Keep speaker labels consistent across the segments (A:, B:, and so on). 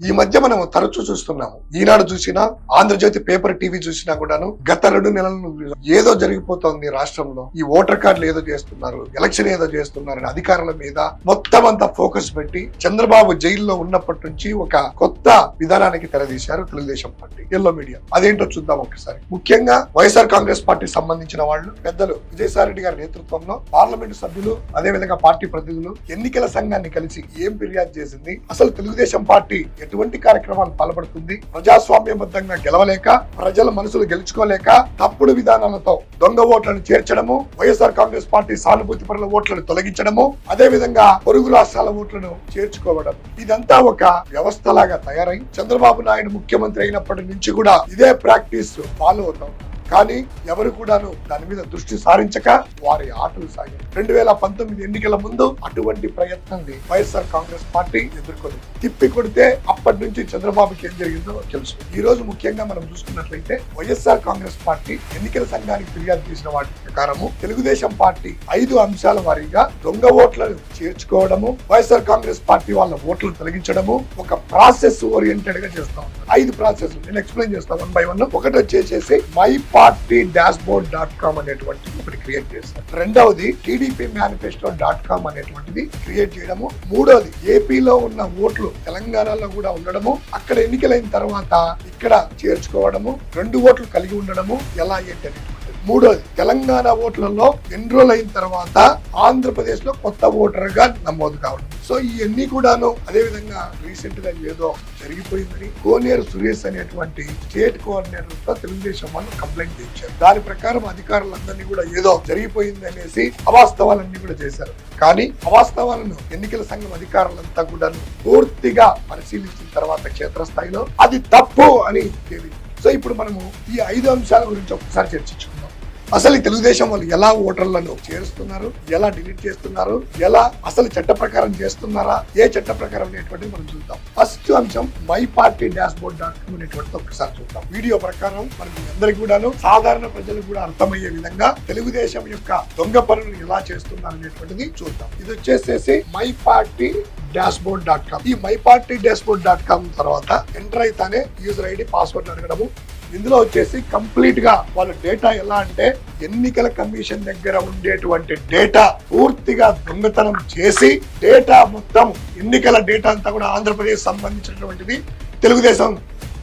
A: ఈ మధ్య మనం తరచూ చూస్తున్నాము. ఈనాడు చూసినా ఆంధ్రజ్యోతి పేపర్ టీవీ చూసినా కూడాను గత రెండు నెలలు ఏదో జరిగిపోతోంది రాష్ట్రంలో. ఈ ఓటర్ కార్డులు ఏదో చేస్తున్నారు ఎలక్షన్ ఏదో చేస్తున్నారు అధికారుల మీద మొత్తం అంతా ఫోకస్ పెట్టి చంద్రబాబు జైల్లో ఉన్నప్పటి నుంచి ఒక కొత్త విధానానికి తెరదీశారు తెలుగుదేశం పార్టీ ఎల్లో మీడియా. అదేంటో చూద్దాం ఒకసారి. ముఖ్యంగా వైఎస్ఆర్ కాంగ్రెస్ పార్టీ సంబంధించిన వాళ్ళు పెద్దలు విజయసాయి రెడ్డి గారి నేతృత్వంలో పార్లమెంటు సభ్యులు అదే విధంగా పార్టీ ప్రతినిధులు ఎన్నికల సంఘాన్ని కలిసి ఏం ఫిర్యాదు చేసింది? అసలు తెలుగుదేశం పార్టీ ఎటువంటి కార్యక్రమాలు పాల్పడుతుంది. ప్రజాస్వామ్యబద్ధంగా గెలవలేక ప్రజల మనసులు గెలుచుకోలేక తప్పుడు విధానాలతో దొంగ ఓట్లను చేర్చడము వైఎస్ఆర్ కాంగ్రెస్ పార్టీ సానుభూతి పరుల ఓట్లను తొలగించడము అదే విధంగా పొరుగు రాష్ట్రాల ఓట్లను చేర్చుకోవడం. ఇదంతా ఒక వ్యవస్థలాగా తయారై చంద్రబాబు నాయుడు ముఖ్యమంత్రి అయినప్పటి నుంచి కూడా ఇదే ప్రాక్టీస్ ఫాలో అవుతాం. కానీ ఎవరు కూడాను దాని మీద దృష్టి సారించక వారి ఆటలు సాగారు. రెండు వేల పంతొమ్మిది ఎన్నికల ముందు అటువంటి ప్రయత్నాన్ని వైఎస్ఆర్ కాంగ్రెస్ పార్టీ ఎదుర్కొంది. తిప్పి కొడితే అప్పటి నుంచి చంద్రబాబుకి ఏం జరిగిందో తెలుసు. ఈ రోజు ముఖ్యంగా మనం చూసుకున్నట్లయితే వైఎస్ఆర్ కాంగ్రెస్ పార్టీ ఎన్నికల సంఘానికి ఫిర్యాదు చేసిన వాటి ప్రకారము తెలుగుదేశం పార్టీ ఐదు అంశాల వారీగా దొంగ ఓట్లను చేర్చుకోవడము వైఎస్ఆర్ కాంగ్రెస్ పార్టీ వాళ్ళ ఓట్లను తొలగించడము ఒక ప్రాసెస్ ఓరియంటెడ్గా చేస్తాం ఐదు ప్రాసెస్ నేను ఎక్స్ప్లెయిన్ చేస్తాను వన్ బై వన్. ఒకటి వచ్చేసేసి my party dashboard dot com అనేటువంటి ఒకటి క్రియేట్ చేశారు. రెండవది టీడీపీ మేనిఫెస్టో డాట్ కామ్ అనేటువంటిది క్రియేట్ చేయడము. మూడవది ఏపీలో ఉన్న ఓట్లు తెలంగాణలో కూడా ఉండడము. అక్కడ ఎన్నికలైన తర్వాత ఇక్కడ చేర్చుకోవడము. రెండు ఓట్లు కలిగి ఉండడము. ఎలా ఏంటి అనేటువంటిది. మూడోది తెలంగాణ ఓట్లలో ఎన్రోల్ అయిన తర్వాత ఆంధ్రప్రదేశ్లో కొత్త ఓటర్గా నమోదు కావడం. సో ఇవన్నీ కూడాను అదే విధంగా రీసెంట్గా ఏదో జరిగిపోయిందని కోనేరు సురేష్ అనేటువంటి స్టేట్ కోఆర్డినేటర్తో తెలుగుదేశం వాళ్ళు కంప్లైంట్ ఇచ్చారు. దాని ప్రకారం అధికారులందరినీ కూడా ఏదో జరిగిపోయింది అనేసి అవాస్తవాలన్నీ కూడా చేశారు. కానీ అవాస్తవాలను ఎన్నికల సంఘం అధికారులంతా కూడా పూర్తిగా పరిశీలించిన తర్వాత క్షేత్రస్థాయిలో అది తప్పు అని తేలింది. సో ఇప్పుడు మనము ఈ ఐదు అంశాల గురించి ఒకసారి చర్చించుకుందాం. అసలు తెలుగుదేశం వాళ్ళు ఎలా ఓటర్లను చేరుస్తున్నారు? ఎలా డిలీట్ చేస్తున్నారు? ఎలా అసలు చట్ట ప్రకారం చేస్తున్నారా? ఏ చట్ట ప్రకారం అనేటువంటిది మనం చూద్దాం. ఫస్ట్ అంశం my party dashboard dot com అనేటువంటిది ఒకసారి చూద్దాం. వీడియో ప్రకారం మనకి అందరికి కూడాను సాధారణ ప్రజలకు కూడా అర్థమయ్యే విధంగా తెలుగుదేశం యొక్క దొంగ పనులు ఎలా చేస్తున్నారు అనేటువంటిది చూద్దాం. ఇది వచ్చేసేసి my party dashboard dot com ఈ my party dashboard dot com తర్వాత ఎంటర్ అయితేనే యూజర్ ఐడి పాస్వర్డ్ అడగడము. ఇందులో వచ్చేసి కంప్లీట్గా వాళ్ళ డేటా ఎలా అంటే ఎన్నికల కమిషన్ దగ్గర ఉండేటువంటి డేటా పూర్తిగా దొంగతనం చేసి డేటా మొత్తం ఎన్నికల డేటా అంతా కూడా ఆంధ్రప్రదేశ్ సంబంధించినటువంటిది తెలుగుదేశం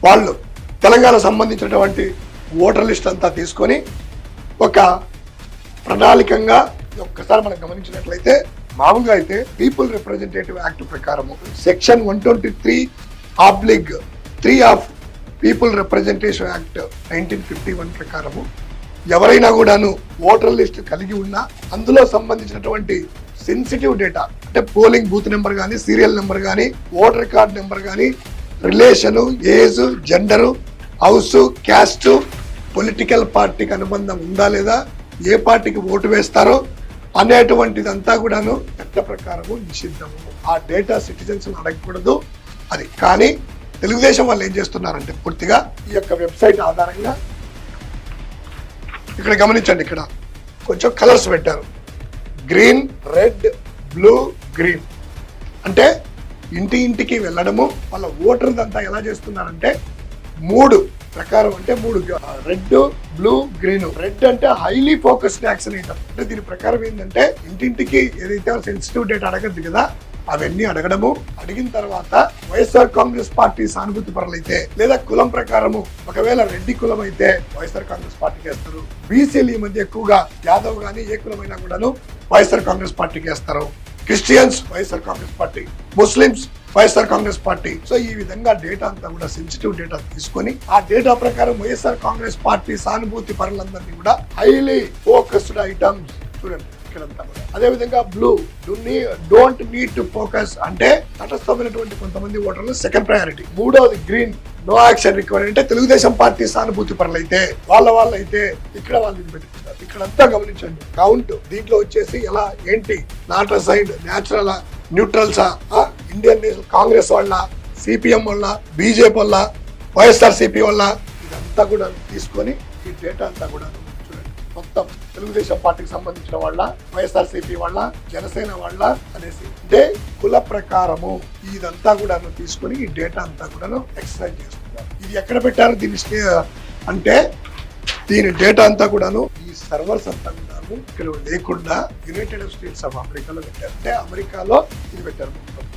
A: వాళ్ళు తెలంగాణ సంబంధించినటువంటి ఓటర్ లిస్ట్ అంతా తీసుకొని ఒక ప్రణాళికంగా ఒక్కసారి మనం గమనించినట్లయితే మామూలుగా అయితే పీపుల్ రిప్రజెంటేటివ్ యాక్ట్ ప్రకారము section one twenty three oblique three of people representation act nineteen fifty one ప్రకారము ఎవరైనా కూడాను ఓటర్ లిస్ట్ కలిగి ఉన్నా అందులో సంబంధించినటువంటి సెన్సిటివ్ డేటా అంటే పోలింగ్ బూత్ నెంబర్ కానీ సీరియల్ నెంబర్ కానీ ఓటర్ కార్డ్ నెంబర్ కానీ relation age gender house caste political పార్టీకి అనుబంధం ఉందా లేదా ఏ పార్టీకి ఓటు వేస్తారో అనేటువంటిదంతా కూడాను చట్ట ప్రకారము నిషిద్ధము. ఆ డేటా సిటిజన్స్ అడగకూడదు. అది కానీ తెలుగుదేశం వాళ్ళు ఏం చేస్తున్నారంటే పూర్తిగా ఈ యొక్క వెబ్సైట్ ఆధారంగా ఇక్కడ గమనించండి ఇక్కడ కొంచెం కలర్స్ పెట్టారు. గ్రీన్ రెడ్ బ్లూ గ్రీన్ అంటే ఇంటి ఇంటికి వెళ్ళడము వాళ్ళ ఓటర్ అంతా ఎలా చేస్తున్నారంటే మూడు ప్రకారం అంటే మూడు రెడ్ బ్లూ గ్రీన్. రెడ్ అంటే హైలీ ఫోకస్డ్ యాక్షన్ అంటే. దీని ప్రకారం ఏంటంటే ఇంటింటికి ఏదైతే సెన్సిటివ్ డేట్ అడగద్దు కదా అవన్నీ అడగడము. అడిగిన తర్వాత వైఎస్ఆర్ కాంగ్రెస్ పార్టీ సానుభూతి పరులైతే లేదా కులం ప్రకారము ఒకవేళ రెడ్డి కులం అయితే వైఎస్ఆర్ కాంగ్రెస్ పార్టీకి వేస్తారు. బీసీలు ఈ మధ్య ఎక్కువగా యాదవ్ గానీ ఏ కులమైనా కూడాను వైఎస్ఆర్ కాంగ్రెస్ పార్టీకి వేస్తారు. Christians YSR Congress party. Muslims YSR Congress party. So ఈ విధంగా డేటా అంతా కూడా సెన్సిటివ్ డేటా తీసుకొని ఆ డేటా ప్రకారం వైఎస్ఆర్ కాంగ్రెస్ పార్టీ సానుభూతి పరులందరినీ కూడా హైలీ ఫోకస్డ్ ఐటమ్స్ చూడండి ఇక్కడంతా కూడా. అదే విధంగా blue don't need to focus అంటే తటస్థమైనటువంటి కొంతమంది ఓటర్లు సెకండ్ ప్రయారిటీ మూడవది గ్రీన్ నో యాక్షన్ రిక్వైర్ అంటే తెలుగుదేశం పార్టీ సానుభూతి పరులైతే వాళ్ళ వాళ్ళైతే ఇక్కడ వాళ్ళు ఇది పెట్టుకుంటారు ఇక్కడంతా గమనించండి. కౌంట్ దీంట్లో వచ్చేసి ఎలా ఏంటి? నాట్ సైడ్ న్యాచురల్ న్యూట్రల్సా ఇండియన్ నేషనల్ కాంగ్రెస్ వాళ్ళ సిపిఎం వల్ల బీజేపీ వల్ల వైఎస్ఆర్ సిపి వల్ల ఇదంతా కూడా తీసుకొని ఈ డేటా అంతా కూడా చూడండి. మొత్తం తెలుగుదేశం పార్టీకి సంబంధించిన వాళ్ళ వైఎస్ఆర్సీపీ వాళ్ళ జనసేన వాళ్ళ అనేసి. అంటే కుల ప్రకారము. ఇదంతా కూడా తీసుకొని ఈ డేటా అంతా కూడా ఎక్స్ట్రాక్ట్ చేస్తున్నారు. ఇది ఎక్కడ పెట్టారు దీని అంటే దీని డేటా అంతా కూడాను సర్వర్స్ అంతా ఉన్నారు ఇక్కడ లేకుండా యునైటెడ్ స్టేట్స్ ఆఫ్ అమెరికాలో పెట్టారు. అంటే అమెరికాలో ఇది పెట్టారు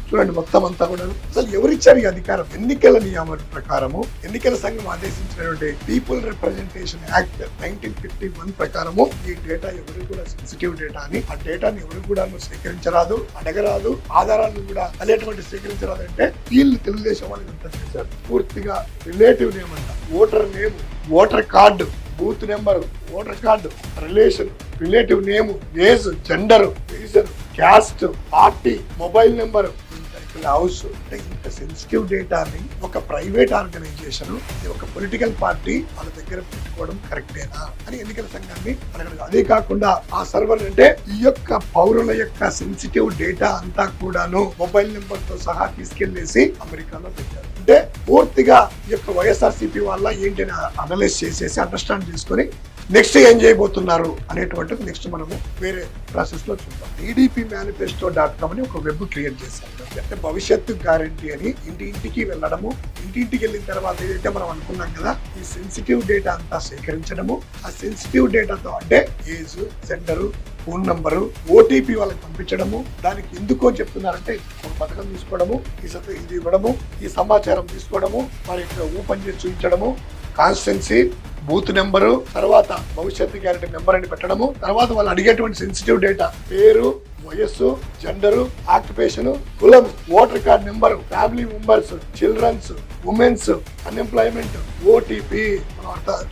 A: చూడండి మొత్తం అంతా కూడా అసలు ఎవరిచ్చారు ఈ అధికారం? ఎన్నికల నియామం ప్రకారము ఎన్నికల సంఘం ఆదేశించినటువంటి people representation act nineteen fifty one ప్రకారము ఈ డేటా ఎవరు కూడా సెన్సిటివ్ డేటా అని ఆ డేటాని ఎవరు కూడా సేకరించరాదు అడగరాదు ఆధారాలను కూడా అనేటువంటి సేకరించరాదు అంటే వీళ్ళు తెలుగుదేశం వాళ్ళు ఎంత చేశారు? పూర్తిగా రిలేటివ్ నేమ్ అంట. Voter name voter card booth number voter card relation relative name age gender reason caste party mobile number. House అంటే ఇంత సెన్సిటివ్ డేటాని ఒక ప్రైవేట్ ఆర్గనైజేషన్ ఒక పొలిటికల్ పార్టీ వాళ్ళ దగ్గర పెట్టుకోవడం కరెక్టేనా అని ఎన్నికల సంఘాన్ని అడగడం. అదే కాకుండా ఆ సర్వర్ అంటే ఈ యొక్క పౌరుల యొక్క సెన్సిటివ్ డేటా అంతా కూడాను మొబైల్ నెంబర్తో సహా తీసుకెళ్ళేసి అమెరికాలో పెట్టారు. అంటే పూర్తిగా ఈ యొక్క వైఎస్ఆర్సీపీ వల్ల ఏంటని అనలైజ్ చేసేసి అండర్స్టాండ్ చేసుకొని నెక్స్ట్ ఏం చేయబోతున్నారు అనేటువంటిది నెక్స్ట్ మనము వేరే ప్రాసెస్లో చూద్దాం. టీడీపీ మేనిఫెస్టో డాట్ కామ్ అని ఒక వెబ్ క్రియేట్ చేశారు. అంటే భవిష్యత్తు గ్యారంటీ అని ఇంటి ఇంటికి వెళ్ళడము ఇంటింటికి వెళ్ళిన తర్వాత ఏదైతే మనం అనుకున్నాం కదా ఈ సెన్సిటివ్ డేటా అంతా సేకరించడము ఆ సెన్సిటివ్ డేటాతో అంటే age gender phone number OTP వాళ్ళకి పంపించడము దానికి ఎందుకో చెప్తున్నారంటే ఒక పథకం తీసుకోవడము ఈ సత ఇది ఇవ్వడము ఈ సమాచారం తీసుకోవడము వారి యొక్క ఓపెన్ చేసి చూపించడము కాన్స్టెన్సీ బూత్ నెంబరు తర్వాత భవిష్యత్తు గ్యారెంటీ నెంబర్ అని పెట్టడము తర్వాత వాళ్ళు అడిగేటువంటి సెన్సిటివ్ డేటా పేరు వయస్సు జెండరు ఆక్యుపేషన్ కులం voter card number family members childrens womens unemployment OTP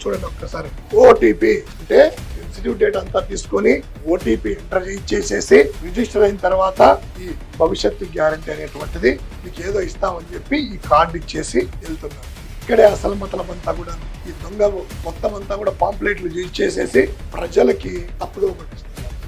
A: చూడండి ఒక్కసారి. ఓటీపీ అంటే సెన్సిటివ్ డేటా అంతా తీసుకొని ఓటీపీ ఎంటర్ చేసేసి రిజిస్టర్ అయిన తర్వాత ఈ భవిష్యత్తు గ్యారంటీ అనేటువంటిది మీకు ఏదో ఇస్తామని చెప్పి ఈ కార్డు ఇచ్చేసి వెళ్తున్నారు. ఇక్కడే అసలు మతలం అంతా కూడా ఈ దొంగ మొత్తం అంతా కూడా పాంప్లెట్లు ఇచ్చేసేసి ప్రజలకి తప్పుదో పట్టిస్తున్నారు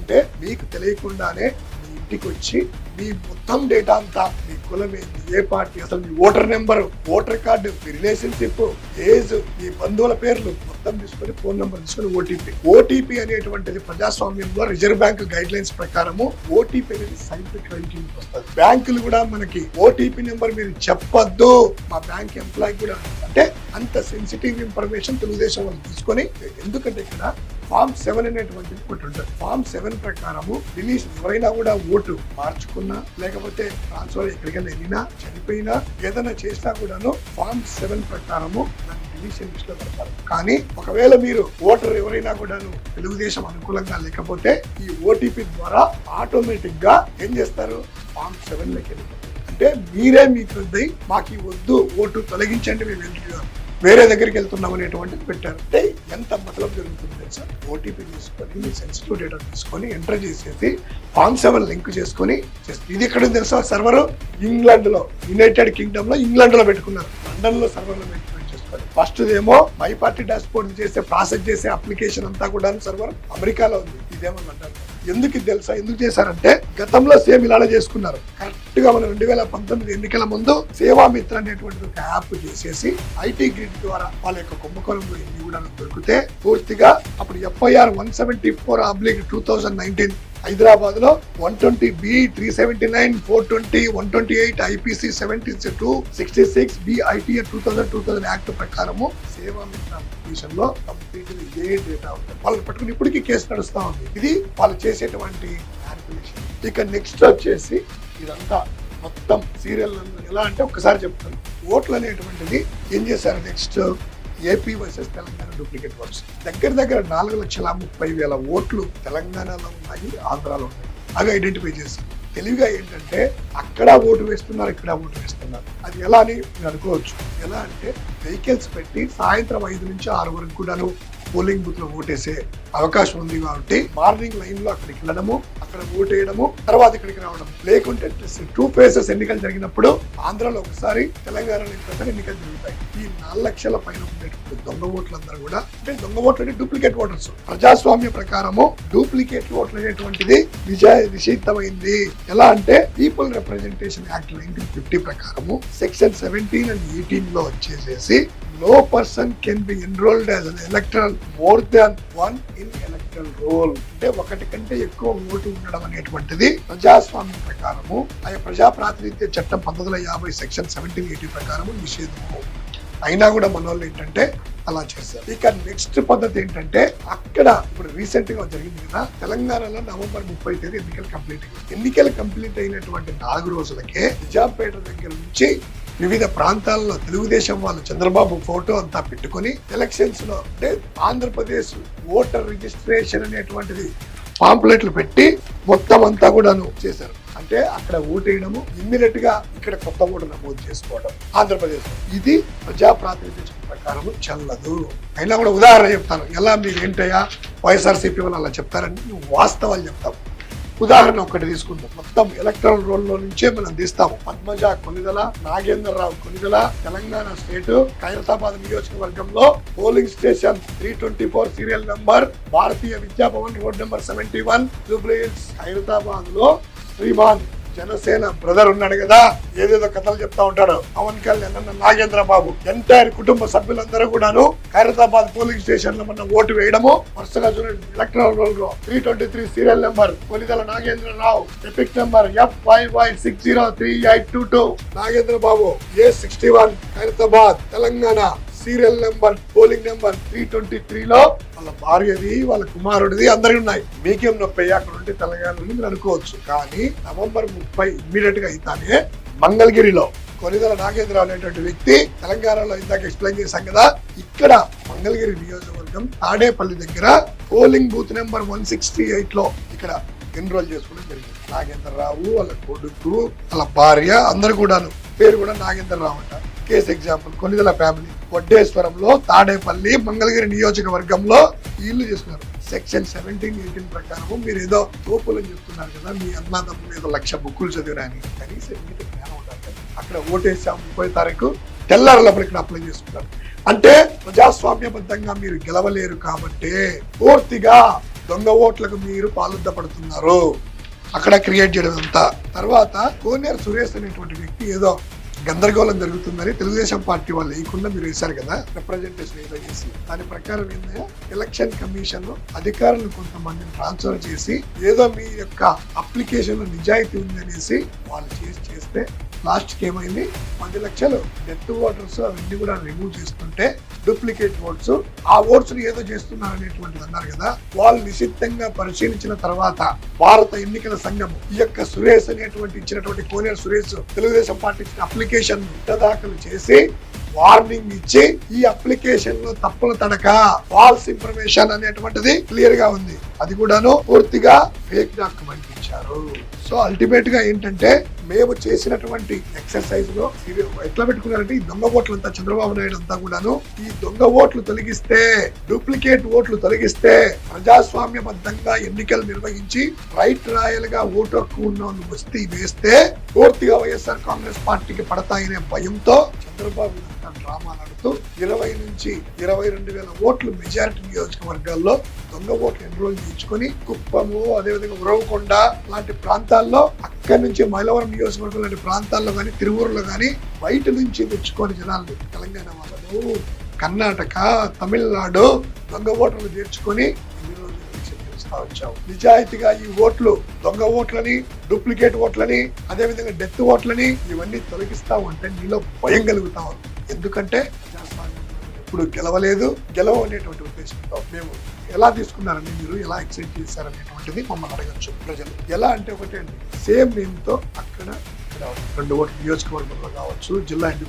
A: అంటే మీకు తెలియకుండానే మీ ఇంటికి వచ్చి మీ మొత్తం డేటా అంతా మీ కులం ఏంది ఏ పార్టీ అసలు మీ ఓటర్ నెంబర్ ఓటర్ కార్డు మీ రిలేషన్షిప్ ఏజ్ మీ బంధువుల పేర్లు మొత్తం తీసుకొని ఫోన్ నెంబర్ తీసుకొని ఓటీపీ. ఓటీపీ అనేటువంటిది ప్రజాస్వామ్యంలో రిజర్వ్ బ్యాంక్ గైడ్ లైన్స్ ప్రకారము ఓటీపీ అనేది సైంటిఫిక్ రైటింగ్ వస్తుంది. బ్యాంకులు కూడా మనకి ఓటీపీ నెంబర్ మీరు చెప్పొద్దు. మా బ్యాంక్ ఎంప్లాయీ కూడా అంటే అంత సెన్సిటివ్ ఇన్ఫర్మేషన్ తెలుగుదేశం వాళ్ళు తీసుకొని ఎందుకంటే ఇక్కడ ఫామ్ సెవెన్ అనేటువంటిది ఒకటి ఉంటుంది. ఫామ్ సెవెన్ ప్రకారము రిలీజ్ ఎవరైనా కూడా ఓటు మార్చుకున్నా లేకపోతే ట్రాన్స్ఫర్ ఎక్కడికైనా వెళ్ళినా చనిపోయినా ఏదైనా చేసినా కూడాను ఫామ్ సెవెన్ ప్రకారము దాన్ని లిస్ట్లో పెడతారు. కానీ ఒకవేళ మీరు ఓటర్ ఎవరైనా కూడాను తెలుగుదేశం అనుకూలంగా లేకపోతే ఈ ఓటీపీ ద్వారా ఆటోమేటిక్గా ఏం చేస్తారు? ఫామ్ సెవెన్ లెక్క అంటే మీరే మీకు ఉంది, మాకు వద్దు ఓటు తొలగించండి మేము వెళ్తున్నాం. వేరే దగ్గరికి వెళ్తున్నాం అనేటువంటిది పెట్టారు. అంటే ఎంత మతలం జరుగుతుంది తెలుసా? ఓటీపీ తీసుకొని మీ సెన్సిటివ్ డేటా తీసుకొని ఎంటర్ చేసేసి ఫామ్ సెవెన్ లింక్ చేసుకొని ఇది ఎక్కడ తెలుసా? సర్వర్ ఇంగ్లాండ్లో యునైటెడ్ కింగ్డమ్లో ఇంగ్లాండ్లో పెట్టుకున్నారు. లండన్లో సర్వర్లో సర్వర్ ఫస్ట్ ఏమో మై పార్టీ డాష్ బోర్డ్ చేసే ప్రాసెస్ చేసే అప్లికేషన్ అంతా కూడా సర్వర్ అమెరికాలో ఉంది. ఇదేమో లండన్ ఎందుకు తెలుసా? ఎందుకు చేశారంటే గతంలో సేమ్ ఇలానే చేసుకున్నారు. కరెక్ట్గా మనం రెండు వేల పంతొమ్మిది ఎన్నికల ముందు సేవా మిత్ర అనేటువంటి ఒక యాప్ చేసేసి ఐటీ గ్రిడ్ ద్వారా వాళ్ళ యొక్క కుంభకోణంలో ఎన్ని కూడా దొరికితే పూర్తిగా అప్పుడు FIR one seventy four oblique two thousand nineteen హైదరాబాద్లో one twenty B three seventy nine four twenty one twenty eight IPC seventy two sixty six BITR two thousand two thousand act ప్రకారము సేవా మిత్ర అప్లికేషన్లో కంప్లీట్ ఇదే data ఉంటుంది వాళ్ళని పట్టుకుని ఇప్పటికీ case నడుస్తా ఉంది. ఇది వాళ్ళు చేసేటువంటి క్యాల్కులేషన్ ఇక నెక్స్ట్ వచ్చేసి ఇదంతా మొత్తం సీరియల్ ఎలా అంటే ఒక్కసారి చెప్తాను. ఓట్లు అనేటువంటిది ఏం చేశారు next AP versus Telangana duplicate votes దగ్గర దగ్గర నాలుగు లక్షల ముప్పై వేల ఓట్లు తెలంగాణలో ఉన్నాయి ఆంధ్రాలో ఉన్నాయి. అవి ఐడెంటిఫై చేశారు తెలివిగా ఏంటంటే అక్కడ ఓటు వేస్తున్నారు ఇక్కడ ఓటు వేస్తున్నారు. అది ఎలా అని మీరు అనుకోవచ్చు. ఎలా అంటే వెహికల్స్ పెట్టి సాయంత్రం ఐదు నుంచి ఆరు వరకు కూడాను పోలింగ్ బూత్లో ఓటేసే అవకాశం ఉంది కాబట్టి మార్నింగ్ లైన్లో అక్కడికి వెళ్ళడము అక్కడ ఓటేయడము తర్వాత ఇక్కడికి రావడం. లేకుంటే టూ ఫేసెస్ ఎన్నికలు జరిగినప్పుడు ఆంధ్రలో ఒకసారి తెలంగాణలో ఎన్నికలు జరుగుతాయి. ఈ నాలుగు లక్షల పైన ఉండేటువంటి దొంగ ఓట్లందరూ కూడా అంటే దొంగ ఓట్లు అంటే డూప్లికేట్ ఓటర్స్. ప్రజాస్వామ్య ప్రకారము డూప్లికేట్ ఓట్లు అనేటువంటిది నిజ నిషిద్ధమైంది. ఎలా అంటే people representation act nineteen fifty ప్రకారము సెక్షన్ సెవెంటీన్ అండ్ ఎయిటీన్లో వచ్చేసేసి no person can be enrolled as an electoral more than one in electoral roll అంటే ఒకటి కంటే ఎక్కువ ఓటు ఉండడం అనేటువంటిది ప్రజాస్వామ్యం ప్రకారము ఆ ప్రజా ప్రాతినిధ్య చట్టం పంతొమ్మిది వందల యాభై సెక్షన్ సెవెంటీన్ ఎయిటీ ప్రకారము నిషేధము. అయినా కూడా మన వాళ్ళు ఏంటంటే అలా చేశారు. ఇక నెక్స్ట్ పద్ధతి ఏంటంటే అక్కడ ఇప్పుడు రీసెంట్గా జరిగింది కదా తెలంగాణలో నవంబర్ ముప్పై తేదీ ఎన్నికలు కంప్లీట్ అయ్యాయి ఎన్నికలు కంప్లీట్ అయినటువంటి నాలుగు రోజులకే నిజాంపేట దగ్గర నుంచి వివిధ ప్రాంతాల్లో తెలుగుదేశం వాళ్ళు చంద్రబాబు ఫోటో అంతా పెట్టుకొని ఎలక్షన్స్లో అంటే ఆంధ్రప్రదేశ్ ఓటర్ రిజిస్ట్రేషన్ అనేటువంటిది పాంప్లెట్లు పెట్టి మొత్తం అంతా కూడాను చేశారు. అంటే అక్కడ ఓటేయడము ఇమ్మీడియట్గా ఇక్కడ కొత్త ఓటు నమోదు చేసుకోవడం ఆంధ్రప్రదేశ్. ఇది ప్రజా ప్రాతినిధ్యం ప్రకారం చల్లదు. అయినా కూడా ఉదాహరణ చెప్తాను. ఎలా మీరు ఏంటయ్యా? వైఎస్ఆర్సీపీ వాళ్ళు అలా చెప్తారని నువ్వు వాస్తవాలు చెప్తాము ఉదాహరణ ఒకటి తీసుకుందాం. మొత్తం ఎలక్ట్రల్ రోల్లో నుంచే మనం తీస్తాము. పద్మజ కొనిదల నాగేంద్రరావు కొనిదల తెలంగాణ స్టేట్ ఖైరతాబాద్ నియోజకవర్గంలో polling station three twenty four serial number Bharatiya Vidya Bhavan road number seventy one Jubilee Hills ఖైరతాబాద్లో Shriman Janasena brother ఉన్నాడు కదా ఏదేదో కథలు చెప్తా ఉంటాడు. పవన్ కళ్యాణ్ అన్న నాగేంద్ర బాబు ఎంటైర్ కుటుంబ సభ్యులందరూ కూడాను ఖైరతాబాద్ పోలింగ్ స్టేషన్లో మన ఓటు వేయడము. వరుసగా చూడండి ఎలక్ట్రల్ రోల్లో three twenty three serial number Konidala Nagendra Rao EPIC number F five Y six zero three eight two two Nagendra Babu A sixty one Khairatabad Telangana. Serial number polling number three twenty త్రీలో వాళ్ళ భార్యది వాళ్ళ కుమారుడిది అందరి ఉన్నాయి. మీకేం నొప్పి? అక్కడ ఉంటే తెలంగాణ నుండి మీరు అనుకోవచ్చు. కానీ నవంబర్ ముప్పై ఇమ్మీడియట్గా అయితేనే మంగళగిరిలో కొనిదల నాగేంద్రరావు అనేటువంటి వ్యక్తి తెలంగాణలో ఇందాక ఎక్స్ప్లెయిన్ చేశాం కదా ఇక్కడ మంగళగిరి నియోజకవర్గం తాడేపల్లి దగ్గర polling booth number one sixty ఎయిట్లో ఇక్కడ ఎన్రోల్ చేసుకోవడం జరిగింది. నాగేంద్రరావు వాళ్ళ కొడుకు వాళ్ళ భార్య అందరు కూడాను. పేరు కూడా నాగేంద్రరావు అంట. Case example Konidala family. వడ్డేశ్వరంలో Tadepalli Mangalagiri నియోజకవర్గంలో ఇల్లు చేసుకున్నారు సెక్షన్ సెవెంటీన్ ఎయిటీన్ ప్రకారం మీరు ఏదో తోపులని చెప్తున్నారు కదా మీ అన్నదమ్ములు ఏదో లక్ష బుక్కులు చదివడానికి కనీసం ఇంగిత జ్ఞానం ఉండాలి. అక్కడ ఓటేసాం ముప్పై తారీఖు తెల్లారి లోపలికి అప్లై చేసుకుంటారు అంటే ప్రజాస్వామ్యబద్ధంగా మీరు గెలవలేరు కాబట్టి పూర్తిగా దొంగ ఓట్లకు మీరు పాలుద్దపడుతున్నారు అక్కడ క్రియేట్ చేయడం అంతా. తర్వాత కోనేరు సురేష్ అనేటువంటి వ్యక్తి ఏదో గందరగోళం జరుగుతుందని తెలుగుదేశం పార్టీ వాళ్ళు లేకుండా మీరు వేశారు కదా రిప్రజెంటేషన్ ఏదో చేసి. దాని ప్రకారం ఏంటంటే ఎలక్షన్ కమిషన్ అధికారులు కొంతమందిని ట్రాన్స్ఫర్ చేసి ఏదో మీ యొక్క అప్లికేషన్ నిజాయితీ ఉందనేసి వాళ్ళు చేసి చేస్తే లాస్ట్కి ఏమైంది? పది లక్షలు. డెత్ ఓటర్స్ అవన్నీ కూడా రిమూవ్ చేసుకుంటే డూప్లికేట్ ఓట్స్ ఆ ఓట్స్ ఏదో చేస్తున్నారు అనేటువంటిది అన్నారు కదా. వాళ్ళు నిశ్చితంగా పరిశీలించిన తర్వాత భారత ఎన్నికల సంఘం ఈ యొక్క సురేష్ అనేటువంటి ఇచ్చినటువంటి కోనేరు సురేష్ తెలుగుదేశం పార్టీ ఇచ్చిన అప్లికేషన్ దాఖలు చేసి వార్నింగ్ ఇచ్చి ఈ అప్లికేషన్లో తప్పుల తడక ఫాల్స్ ఇన్ఫర్మేషన్ అనేటువంటిది క్లియర్గా ఉంది. అది కూడాను పూర్తిగా ఫేక్ డాక్యుమెంట్ ఇచ్చారు. సో అల్టిమేట్గా ఏంటంటే మేము చేసినటువంటి ఎక్సర్సైజ్లో ఇది ఎట్లా పెట్టుకున్నారంటే ఈ దొంగ ఓట్లంతా చంద్రబాబు నాయుడు అంతా కూడాను ఈ దొంగ ఓట్లు తొలగిస్తే డూప్లికేట్ ఓట్లు తొలగిస్తే ప్రజాస్వామ్యబద్ధంగా ఎన్నికలు నిర్వహించి రైట్ రాయల్గా ఓటు హక్కు ఉన్న వాళ్ళు వేస్తే పూర్తిగా వైఎస్ఆర్ కాంగ్రెస్ పార్టీకి పడతాయనే భయంతో చంద్రబాబు డ్రామా నడుతూ ఇరవై నుంచి ఇరవై రెండు వేల ఓట్లు మెజారిటీ నియోజకవర్గాల్లో దొంగ ఓట్లు ఎన్రోల్ చేయించుకొని కుప్పము అదేవిధంగా ఉరవకొండ లాంటి ప్రాంతాల్లో అక్కడి నుంచి మైలవరం నియోజకవర్గంలోని ప్రాంతాల్లో కానీ తిరువూరులో కానీ బయట నుంచి తెచ్చుకొని జనాలు తెలంగాణ వాళ్ళు కర్ణాటక తమిళనాడు దొంగ ఓటర్లు చేర్చుకొని వచ్చావు? నిజాయితీగా ఈ ఓట్లు దొంగ ఓట్లని డూప్లికేట్ ఓట్లని అదేవిధంగా డెత్ ఓట్లని ఇవన్నీ తొలగిస్తా ఉంటే నీలో భయం కలుగుతావు. ఎందుకంటే ఇప్పుడు గెలవలేదు. గెలవ అనేటువంటి ఉద్దేశంతో మేము ఎలా తీసుకున్నారని మీరు ఎలా ఎక్సైట్ చేశారనేటువంటిది మమ్మల్ని అడగచ్చు ప్రజలు. ఎలా అంటే ఒకటే అండి సేమ్ నేమ్తో అక్కడ ఇక్కడ రెండు ఓట్ల నియోజకవర్గంలో కావచ్చు జిల్లా హెడ్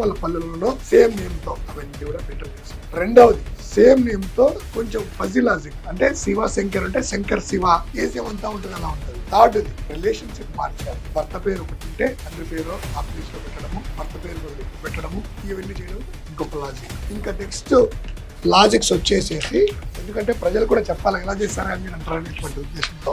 A: వాళ్ళ పల్లెలలో సేమ్ నేమ్తో అవన్నీ కూడా బెటర్ చేశారు. రెండవది సేమ్ నేమ్తో కొంచెం ఫజీ లాజిక్ అంటే శివ శంకర్ అంటే శంకర్ శివ ఏ అంతా ఉంటుంది అలా ఉంటుంది. థర్డ్ రిలేషన్షిప్ మార్చారు. భర్త పేరు ఒకటి ఉంటే తండ్రి పేరు ఆ పెట్టడము భర్త పేరు పెట్టడము ఇవన్నీ చేయడం ఇంకొక లాజిక్ ఇంకా నెక్స్ట్ లాజిక్స్ వచ్చేసేసి ఎందుకంటే ప్రజలు కూడా చెప్పాలి ఎలా చేస్తారని నేను అంటారు అనేటువంటి ఉద్దేశంతో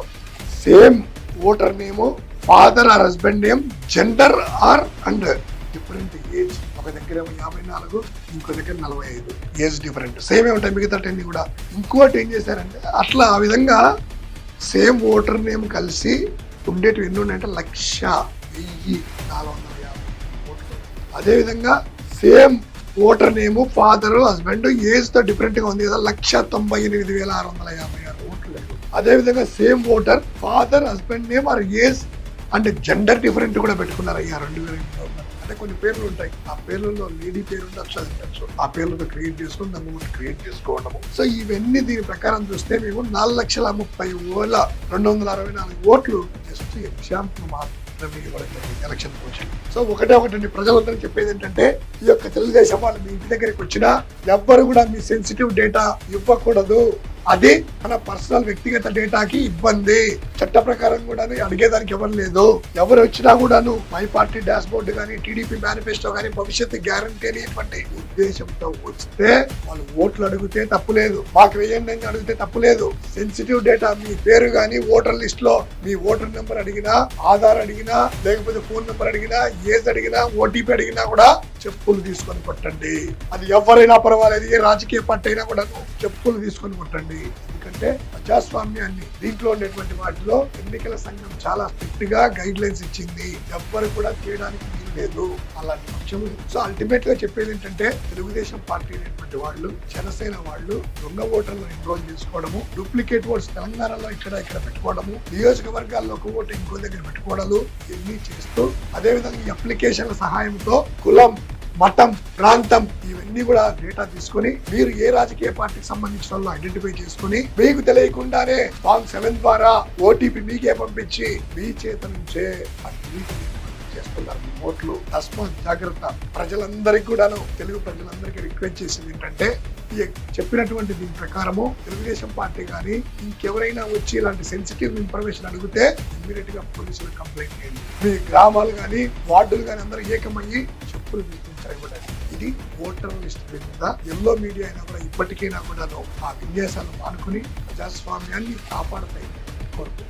A: same voter name father or husband name gender or and different age ఒక దగ్గర ఏమో యాభై నాలుగు ఇంకో దగ్గర నలభై ఐదు. Age different. సేమ్ ఉంటాయి మిగతా టెన్ కూడా. ఇంకోటి ఏం చేశారంటే అట్లా ఆ విధంగా సేమ్ ఓటర్ నేమ్ కలిసి ఉండేటివి ఎన్ని ఉన్నాయంటే లక్ష వెయ్యి నాలుగు వందల యాభై ఓట్లు. అదేవిధంగా same voter name father husband ఏజ్తో డిఫరెంట్గా ఉంది కదా లక్ష తొంభై ఎనిమిది వేల ఆరు వందల యాభై ఆరు ఓట్లు. అదే విధంగా same voter father husband name or age అంటే జెండర్ డిఫరెంట్ కూడా పెట్టుకున్నారు అయ్యా రెండు వేల అంటే కొన్ని పేర్లు ఉంటాయి. ఆ పేర్లలో లేడీ పేరు ఉండొచ్చు అది ఆ పేర్లతో క్రియేట్ చేసుకుని దాన్ని ఒకటి క్రియేట్ చేసుకోవడము. సో ఇవన్నీ దీని ప్రకారం చూస్తే మేము నాలుగు లక్షల ముప్పై వేల రెండు వందల అరవై నాలుగు ఓట్లు జస్ట్ ఎగ్జాంపుల్ మాత్రం ఎలక్షన్ కోసం సో ఒకటే ఒకటి ప్రజలందరూ చెప్పేది ఏంటంటే ఈ యొక్క తెలుగుదేశం వాళ్ళు మీ ఇంటి దగ్గరికి వచ్చినా ఎవ్వరు కూడా మీ సెన్సిటివ్ డేటా ఇవ్వకూడదు. అది మన పర్సనల్ వ్యక్తిగత డేటాకి ఇబ్బంది. చట్ట ప్రకారం కూడా అడిగేదానికి ఎవరు లేదు. ఎవరు వచ్చినా కూడాను మై పార్టీ డాష్ బోర్డు కానీ టీడీపీ మేనిఫెస్టో కానీ భవిష్యత్తు గ్యారంటీ అనేటువంటి ఉద్దేశంతో వస్తే వాళ్ళు ఓట్లు అడిగితే తప్పులేదు మాకు వేయండి అని అడిగితే తప్పులేదు సెన్సిటివ్ డేటా మీ పేరు కానీ ఓటర్ లిస్ట్లో మీ ఓటర్ నెంబర్ అడిగినా ఆధార్ అడిగినా లేకపోతే ఫోన్ నెంబర్ అడిగినా ఏజ్ అడిగినా ఓటీపీ అడిగినా కూడా చెప్పులు తీసుకొని కొట్టండి. అది ఎవరైనా పర్వాలేదు ఏ రాజకీయ పార్టీ అయినా కూడా చెప్పులు తీసుకొని కొట్టండి. ఎందుకంటే ప్రజాస్వామ్యాన్ని దీంట్లో ఉండేటువంటి వాటిలో ఎన్నికల సంఘం చాలా స్ట్రిక్ట్గా గైడ్ లైన్స్ ఇచ్చింది. ఎవ్వరు కూడా చేయడానికి వీలు లేదు. అలాంటి పక్షం సో అల్టిమేట్గా చెప్పేది ఏంటంటే తెలుగుదేశం పార్టీ అనేటువంటి వాళ్ళు జనసేన వాళ్ళు దొంగ ఓటర్లను ఎన్రోల్ చేసుకోవడము డూప్లికేట్ ఓట్స్ తెలంగాణలో ఇక్కడ ఇక్కడ పెట్టుకోవడము నియోజకవర్గాల్లో ఒక ఓటు ఇంకో దగ్గర పెట్టుకోవడాలు ఇవన్నీ చేస్తూ అదేవిధంగా ఈ అప్లికేషన్ల సహాయంతో కులం మతం ప్రాంతం ఇవన్నీ కూడా డేటా తీసుకొని మీరు ఏ రాజకీయ పార్టీకి సంబంధించిన వాళ్ళు ఐడెంటిఫై చేసుకుని మీకు తెలియకుండానే ఫామ్ సెవెన్ ద్వారా ఓటీపీ మీకే పంపించి మీ చేత నుంచే చేస్తున్నారు ఓట్లు తస్మాత్ జాగ్రత్త. ప్రజలందరికీ కూడాను తెలుగు ప్రజలందరికీ రిక్వెస్ట్ చేసింది ఏంటంటే చెప్పినటువంటి దీని ప్రకారము తెలుగుదేశం పార్టీ కానీ ఇంకెవరైనా వచ్చి ఇలాంటి సెన్సిటివ్ ఇన్ఫర్మేషన్ అడిగితే ఇమ్మీడియట్గా పోలీసులకు కంప్లైంట్ చేయండి. మీ గ్రామాలు కానీ వార్డులు కానీ అందరూ ఏకమయ్యి చెప్పులు ఇది ఓటర్ లిస్ట్ మీద ఎల్లో మీడియా అయినా కూడా ఇప్పటికైనా కూడాను ఆ విన్యాసాలు మానుకుని ప్రజాస్వామ్యాన్ని కాపాడతాయి కోరుకుంటున్నాను.